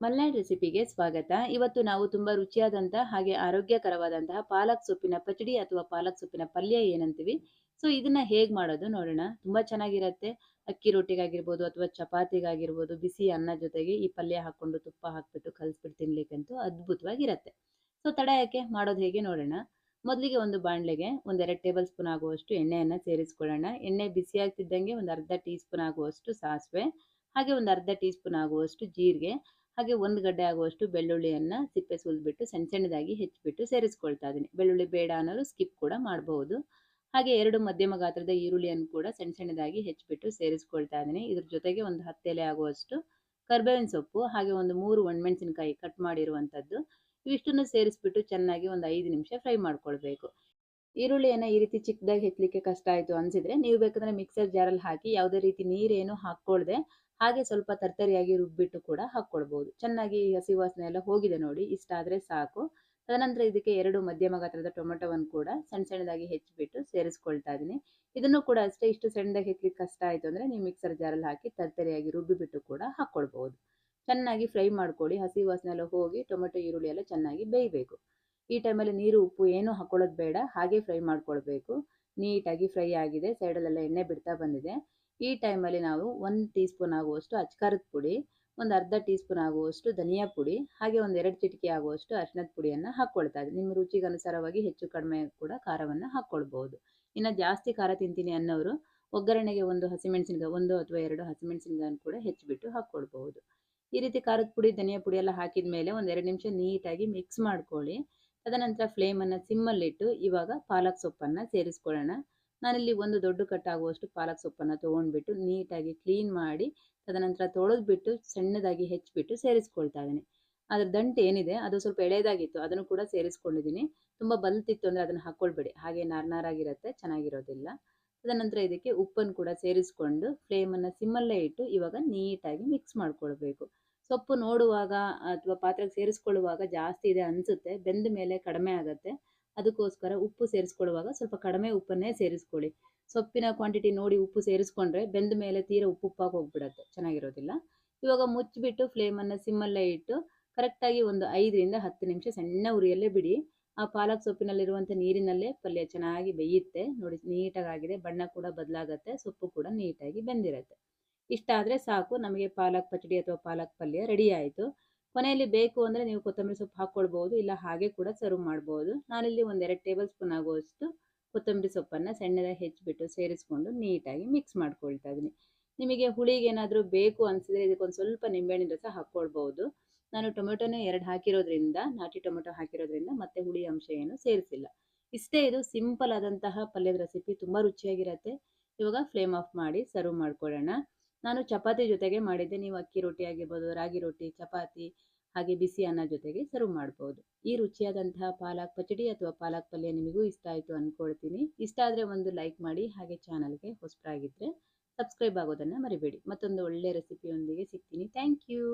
ಮಲ್ನಾಡ್ ರೆಸಿಪಿಗೆ ಸ್ವಾಗತ. ಇವತ್ತು ನಾವು ತುಂಬಾ ರುಚಿಯಾದಂತಹ ಹಾಗೆ ಆರೋಗ್ಯಕರವಾದಂತಹ ಪಾಲಕ್ ಸೊಪ್ಪಿನ ಪಚಡಿ ಅಥವಾ ಪಾಲಕ್ ಸೊಪ್ಪಿನ ಪಲ್ಯ ಏನಂತೀವಿ. ಸೊ, ಇದನ್ನ ಹೇಗ್ ಮಾಡೋದು ನೋಡೋಣ. ತುಂಬಾ ಚೆನ್ನಾಗಿರತ್ತೆ. ಅಕ್ಕಿ ರೊಟ್ಟಿಗಾಗಿರ್ಬೋದು ಅಥವಾ ಚಪಾತಿಗಾಗಿರ್ಬೋದು, ಬಿಸಿ ಅನ್ನ ಜೊತೆಗೆ ಈ ಪಲ್ಯ ಹಾಕೊಂಡು ತುಪ್ಪ ಹಾಕ್ಬಿಟ್ಟು ಕಲ್ಸ್ಬಿಟ್ಟು ತಿನ್ಲಿಕ್ಕಂತೂ ಅದ್ಭುತವಾಗಿರತ್ತೆ. ಸೊ, ತಡ ಯಾಕೆ? ಮಾಡೋದು ಹೇಗೆ ನೋಡೋಣ. ಮೊದಲಿಗೆ ಒಂದು ಬಾಣ್ಲೆಗೆ ಒಂದೆರಡು ಟೇಬಲ್ ಸ್ಪೂನ್ ಆಗುವಷ್ಟು ಎಣ್ಣೆಯನ್ನ ಸೇರಿಸ್ಕೊಳ್ಳೋಣ. ಎಣ್ಣೆ ಬಿಸಿ ಆಗ್ತಿದ್ದಂಗೆ ಒಂದು ಅರ್ಧ ಟೀ ಸ್ಪೂನ್ ಆಗುವಷ್ಟು ಸಾಸಿವೆ, ಹಾಗೆ ಒಂದು ಅರ್ಧ ಟೀ ಸ್ಪೂನ್ ಆಗುವಷ್ಟು ಜೀರಿಗೆ ಹಾಗೆ ಒಂದು ಗಡ್ಡೆ ಆಗುವಷ್ಟು ಬೆಳ್ಳುಳ್ಳಿಯನ್ನ ಸಿಪ್ಪೆ ಸುಲಿದ್ಬಿಟ್ಟು ಸಣ್ಣ ಸಣ್ಣದಾಗಿ ಹೆಚ್ಚಿಬಿಟ್ಟು ಸೇರಿಸ್ಕೊಳ್ತಾ ಇದ್ದೀನಿ. ಬೆಳ್ಳುಳ್ಳಿ ಬೇಡ ಅನ್ನೋರು ಸ್ಕಿಪ್ ಕೂಡ ಮಾಡಬಹುದು. ಹಾಗೆ ಎರಡು ಮಧ್ಯಮ ಗಾತ್ರದ ಈರುಳ್ಳಿಯನ್ನು ಕೂಡ ಸಣ್ಣ ಸಣ್ಣದಾಗಿ ಹೆಚ್ಚಿಬಿಟ್ಟು ಸೇರಿಸ್ಕೊಳ್ತಾ ಇದ್ದೀನಿ. ಇದ್ರ ಜೊತೆಗೆ ಒಂದು ಹತ್ತೆಲೆ ಆಗುವಷ್ಟು ಕರ್ಬೇವಿನ ಸೊಪ್ಪು, ಹಾಗೆ ಒಂದು ಮೂರು ಒಣಮೆಣಸಿನಕಾಯಿ ಕಟ್ ಮಾಡಿರುವಂಥದ್ದು, ಇವಿಷ್ಟನ್ನು ಸೇರಿಸ್ಬಿಟ್ಟು ಚೆನ್ನಾಗಿ ಒಂದು ಐದು ನಿಮಿಷ ಫ್ರೈ ಮಾಡ್ಕೊಳ್ಬೇಕು. ಈರುಳ್ಳಿಯನ್ನ ಈ ರೀತಿ ಚಿಕ್ಕದಾಗಿ ಹೆಚ್ಚಲಿಕ್ಕೆ ಕಷ್ಟ ಆಯಿತು ಅನ್ಸಿದ್ರೆ ನೀವು ಬೇಕಂದ್ರೆ ಮಿಕ್ಸರ್ ಜಾರಲ್ಲಿ ಹಾಕಿ ಯಾವುದೇ ರೀತಿ ನೀರೇನು ಹಾಕ್ಕೊಳ್ದೆ ಹಾಗೆ ಸ್ವಲ್ಪ ತರ್ತರಿಯಾಗಿ ರುಬ್ಬಿಟ್ಟು ಕೂಡ ಹಾಕ್ಕೊಳ್ಬೋದು. ಚೆನ್ನಾಗಿ ಹಸಿ ವಾಸನೆ ಎಲ್ಲ ಹೋಗಿದೆ ನೋಡಿ, ಇಷ್ಟ ಆದ್ರೆ ಸಾಕು. ತದನಂತರ ಇದಕ್ಕೆ ಎರಡು ಮಧ್ಯಮ ಗಾತ್ರದ ಟೊಮೆಟೊವನ್ನು ಕೂಡ ಸಣ್ಣ ಸಣ್ಣದಾಗಿ ಹೆಚ್ಚಿಬಿಟ್ಟು ಸೇರಿಸ್ಕೊಳ್ತಾ ಇದ್ದೀನಿ. ಇದನ್ನು ಕೂಡ ಅಷ್ಟೇ ಇಷ್ಟು ಸಣ್ಣದಾಗಿ ಹೆಚ್ಚಲಿಕ್ಕೆ ಕಷ್ಟ ಆಯಿತು ಅಂದರೆ ನೀವು ಮಿಕ್ಸರ್ ಜಾರಲ್ಲಿ ಹಾಕಿ ತರ್ತರಿಯಾಗಿ ರುಬ್ಬಿಬಿಟ್ಟು ಕೂಡ ಹಾಕ್ಕೊಳ್ಬೋದು. ಚೆನ್ನಾಗಿ ಫ್ರೈ ಮಾಡ್ಕೊಳ್ಳಿ, ಹಸಿ ವಾಸನೆ ಎಲ್ಲ ಹೋಗಿ ಟೊಮೆಟೊ, ಈರುಳ್ಳಿ ಎಲ್ಲ ಚೆನ್ನಾಗಿ ಬೇಯಬೇಕು. ಈ ಟೈಮಲ್ಲಿ ನೀರು, ಉಪ್ಪು ಏನು ಹಾಕೊಳ್ಳೋದು ಬೇಡ, ಹಾಗೆ ಫ್ರೈ ಮಾಡ್ಕೊಳ್ಬೇಕು. ನೀಟಾಗಿ ಫ್ರೈ ಆಗಿದೆ, ಸೈಡಲ್ಲೆಲ್ಲ ಎಣ್ಣೆ ಬಿಡ್ತಾ ಬಂದಿದೆ. ಈ ಟೈಮಲ್ಲಿ ನಾವು ಒಂದು ಟೀ ಸ್ಪೂನ್ ಆಗುವಷ್ಟು ಅಚ್ಕಾರದ ಪುಡಿ, ಒಂದು ಅರ್ಧ ಟೀ ಸ್ಪೂನ್ ಆಗುವಷ್ಟು ಧನಿಯಾ ಪುಡಿ, ಹಾಗೆ ಒಂದು ಎರಡು ಚಿಟಿಕೆ ಆಗುವಷ್ಟು ಅರಿಶಿನದ ಪುಡಿಯನ್ನು ಹಾಕ್ಕೊಳ್ತಾ ಇದ್ದೀನಿ ನಿಮ್ಮ ರುಚಿಗೆ ಅನುಸಾರವಾಗಿ ಹೆಚ್ಚು ಕಡಿಮೆ ಕೂಡ ಖಾರವನ್ನು ಹಾಕ್ಕೊಳ್ಬಹುದು ಇನ್ನು ಜಾಸ್ತಿ ಖಾರ ತಿಂತೀನಿ ಅನ್ನೋರು ಒಗ್ಗರಣೆಗೆ ಒಂದು ಹಸಿಮೆಣಸಿನಕಾಯಿ, ಒಂದು ಅಥವಾ ಎರಡು ಹಸಿಮೆಣಸಿನಕಾಯನ್ನು ಕೂಡ ಹೆಚ್ಚಿಬಿಟ್ಟು ಹಾಕ್ಕೊಳ್ಬಹುದು ಈ ರೀತಿ ಖಾರದ ಪುಡಿ, ಧನಿಯಾ ಪುಡಿ ಎಲ್ಲ ಹಾಕಿದ ಮೇಲೆ ಒಂದು ಎರಡು ನಿಮಿಷ ನೀಟಾಗಿ ಮಿಕ್ಸ್ ಮಾಡ್ಕೊಳ್ಳಿ. ತದನಂತರ ಫ್ಲೇಮನ್ನು ಸಿಮ್ಮಲ್ಲಿಟ್ಟು ಇವಾಗ ಪಾಲಕ್ ಸೊಪ್ಪನ್ನು ಸೇರಿಸ್ಕೊಳ್ಳೋಣ. ನಾನಿಲ್ಲಿ ಒಂದು ದೊಡ್ಡ ಕಟ್ಟಾಗುವಷ್ಟು ಪಾಲಕ್ ಸೊಪ್ಪನ್ನು ತೊಗೊಂಡ್ಬಿಟ್ಟು ನೀಟಾಗಿ ಕ್ಲೀನ್ ಮಾಡಿ ತದನಂತರ ತೊಳೆದ್ಬಿಟ್ಟು ಸಣ್ಣದಾಗಿ ಹೆಚ್ಚಿಬಿಟ್ಟು ಸೇರಿಸ್ಕೊಳ್ತಾ ಇದ್ದೀನಿ. ಅದ್ರ ದಂಟು ಏನಿದೆ ಅದು ಸ್ವಲ್ಪ ಎಳೆದಾಗಿತ್ತು ಅದನ್ನು ಕೂಡ ಸೇರಿಸ್ಕೊಂಡಿದ್ದೀನಿ. ತುಂಬ ಬಲ್ತಿತ್ತು ಅಂದರೆ ಅದನ್ನು ಹಾಕ್ಕೊಳ್ಬೇಡಿ ಹಾಗೆ ನಾರ್ನಾರಾಗಿರುತ್ತೆ ಚೆನ್ನಾಗಿರೋದಿಲ್ಲ. ತದನಂತರ ಇದಕ್ಕೆ ಉಪ್ಪನ್ನು ಕೂಡ ಸೇರಿಸ್ಕೊಂಡು ಫ್ಲೇಮನ್ನು ಸಿಮ್ಮಲ್ಲೇ ಇಟ್ಟು ಇವಾಗ ನೀಟಾಗಿ ಮಿಕ್ಸ್ ಮಾಡ್ಕೊಳ್ಬೇಕು. ಸೊಪ್ಪು ನೋಡುವಾಗ ಅಥವಾ ಪಾತ್ರೆಗೆ ಸೇರಿಸ್ಕೊಳ್ಳುವಾಗ ಜಾಸ್ತಿ ಇದೆ ಅನಿಸುತ್ತೆ. ಬೆಂದ ಮೇಲೆ ಕಡಿಮೆ ಆಗುತ್ತೆ. ಅದಕ್ಕೋಸ್ಕರ ಉಪ್ಪು ಸೇರಿಸ್ಕೊಳ್ಳುವಾಗ ಸ್ವಲ್ಪ ಕಡಿಮೆ ಉಪ್ಪನ್ನೇ ಸೇರಿಸ್ಕೊಳ್ಳಿ. ಸೊಪ್ಪಿನ ಕ್ವಾಂಟಿಟಿ ನೋಡಿ ಉಪ್ಪು ಸೇರಿಸ್ಕೊಂಡ್ರೆ ಬೆಂದ ಮೇಲೆ ತೀರ ಉಪ್ಪು ಉಪ್ಪಾಗಿ ಹೋಗ್ಬಿಡತ್ತೆ. ಚೆನ್ನಾಗಿರೋದಿಲ್ಲ. ಇವಾಗ ಮುಚ್ಚಿಬಿಟ್ಟು ಫ್ಲೇಮನ್ನು ಸಿಮ್ಮಲ್ಲೇ ಇಟ್ಟು ಕರೆಕ್ಟಾಗಿ ಒಂದು ಐದರಿಂದ ಹತ್ತು ನಿಮಿಷ ಸಣ್ಣ ಉರಿಯಲ್ಲೇ ಬಿಡಿ. ಆ ಪಾಲಕ್ ಸೊಪ್ಪಿನಲ್ಲಿರುವಂಥ ನೀರಿನಲ್ಲೇ ಪಲ್ಯ ಚೆನ್ನಾಗಿ ಬೇಯುತ್ತೆ. ನೋಡಿ ನೀಟಾಗಿದೆ ಬಣ್ಣ ಕೂಡ ಬದಲಾಗತ್ತೆ. ಸೊಪ್ಪು ಕೂಡ ನೀಟಾಗಿ ಬೆಂದಿರುತ್ತೆ. ಇಷ್ಟ ಆದರೆ ಸಾಕು, ನಮಗೆ ಪಾಲಕ್ ಪಚಡಿ ಅಥವಾ ಪಾಲಕ್ ಪಲ್ಯ ರೆಡಿ ಆಯಿತು. ಕೊನೆಯಲ್ಲಿ ಬೇಕು ಅಂದರೆ ನೀವು ಕೊತ್ತಂಬರಿ ಸೊಪ್ಪು ಹಾಕ್ಕೊಳ್ಬೋದು, ಇಲ್ಲ ಹಾಗೆ ಕೂಡ ಸರ್ವ್ ಮಾಡ್ಬೋದು. ನಾನಿಲ್ಲಿ ಒಂದೆರಡು ಟೇಬಲ್ ಸ್ಪೂನ್ ಆಗುವಷ್ಟು ಕೊತ್ತಂಬರಿ ಸೊಪ್ಪನ್ನು ಸಣ್ಣದಾಗಿ ಹೆಚ್ಚಿಬಿಟ್ಟು ಸೇರಿಸ್ಕೊಂಡು ನೀಟಾಗಿ ಮಿಕ್ಸ್ ಮಾಡ್ಕೊಳ್ತಾ ಇದ್ದೀನಿ. ನಿಮಗೆ ಹುಳಿಗೆ ಏನಾದರೂ ಬೇಕು ಅನಿಸಿದ್ರೆ ಇದಕ್ಕೊಂದು ಸ್ವಲ್ಪ ನಿಂಬೆಹಣ್ಣಿನ ರಸ ಹಾಕ್ಕೊಳ್ಬೋದು. ನಾನು ಟೊಮೆಟೊನೇ ಎರಡು ಹಾಕಿರೋದ್ರಿಂದ, ನಾಟಿ ಟೊಮೆಟೊ ಹಾಕಿರೋದ್ರಿಂದ ಮತ್ತೆ ಹುಳಿ ಅಂಶ ಏನು ಸೇರಿಸಿಲ್ಲ. ಇಷ್ಟೇ ಇದು ಸಿಂಪಲ್ ಆದಂತಹ ಪಲ್ಯದ ರೆಸಿಪಿ ತುಂಬ ರುಚಿಯಾಗಿರುತ್ತೆ. ಇವಾಗ ಫ್ಲೇಮ್ ಆಫ್ ಮಾಡಿ ಸರ್ವ್ ಮಾಡ್ಕೊಳ್ಳೋಣ. ನಾನು ಚಪಾತಿ ಜೊತೆಗೆ ಮಾಡಿದ್ದೆ. ನೀವು ಅಕ್ಕಿ ರೊಟ್ಟಿ ಆಗಿರ್ಬೋದು, ರಾಗಿ ರೊಟ್ಟಿ, ಚಪಾತಿ, ಹಾಗೆ ಬಿಸಿ ಅನ್ನ ಜೊತೆಗೆ ಸರ್ವ್ ಮಾಡ್ಬೋದು. ಈ ರುಚಿಯಾದಂತಹ ಪಾಲಕ್ ಪಚಡಿ ಅಥವಾ ಪಾಲಕ್ ಪಲ್ಯ ನಿಮಗೂ ಇಷ್ಟ ಆಯಿತು ಅಂದ್ಕೊಳ್ತೀನಿ ಇಷ್ಟ ಆದರೆ ಒಂದು ಲೈಕ್ ಮಾಡಿ, ಹಾಗೆ ಚಾನಲ್ಗೆ ಹೊಸಬರಾಗಿದ್ದರೆ ಸಬ್ಸ್ಕ್ರೈಬ್ ಆಗೋದನ್ನು ಮರಿಬೇಡಿ. ಮತ್ತೊಂದು ಒಳ್ಳೆ ರೆಸಿಪಿಯೊಂದಿಗೆ ಸಿಗ್ತೀನಿ. Thank you